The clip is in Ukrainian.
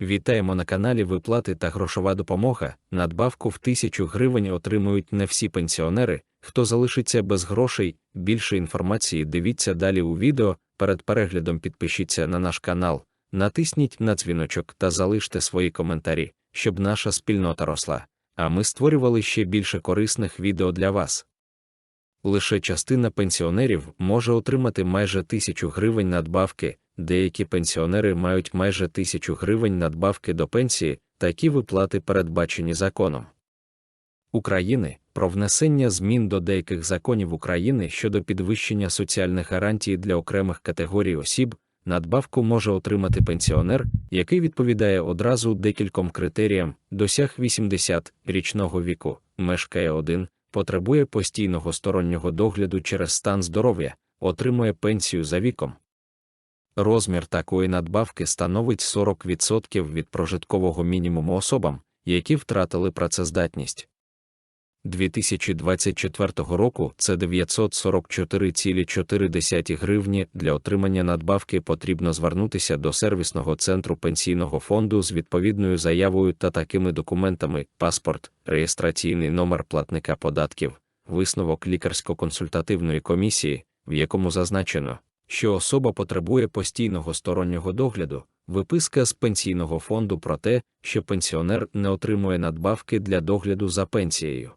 Вітаємо на каналі Виплати та грошова допомога. Надбавку в 1000 гривень отримують не всі пенсіонери. Хто залишиться без грошей, більше інформації дивіться далі у відео. Перед переглядом підпишіться на наш канал, натисніть на дзвіночок та залиште свої коментарі, щоб наша спільнота росла. А ми створювали ще більше корисних відео для вас. Лише частина пенсіонерів може отримати майже тисячу гривень надбавки, деякі пенсіонери мають майже тисячу гривень надбавки до пенсії, такі виплати передбачені законом України про внесення змін до деяких законів України щодо підвищення соціальних гарантій для окремих категорій осіб. Надбавку може отримати пенсіонер, який відповідає одразу декільком критеріям, досяг 80-річного віку, мешкає один, потребує постійного стороннього догляду через стан здоров'я, отримує пенсію за віком. Розмір такої надбавки становить 40% від прожиткового мінімуму особам, які втратили працездатність. 2024 року це 944,4 гривні. Для отримання надбавки потрібно звернутися до сервісного центру пенсійного фонду з відповідною заявою та такими документами: паспорт, реєстраційний номер платника податків, висновок лікарсько-консультативної комісії, в якому зазначено, що особа потребує постійного стороннього догляду, виписка з пенсійного фонду про те, що пенсіонер не отримує надбавки для догляду за пенсією.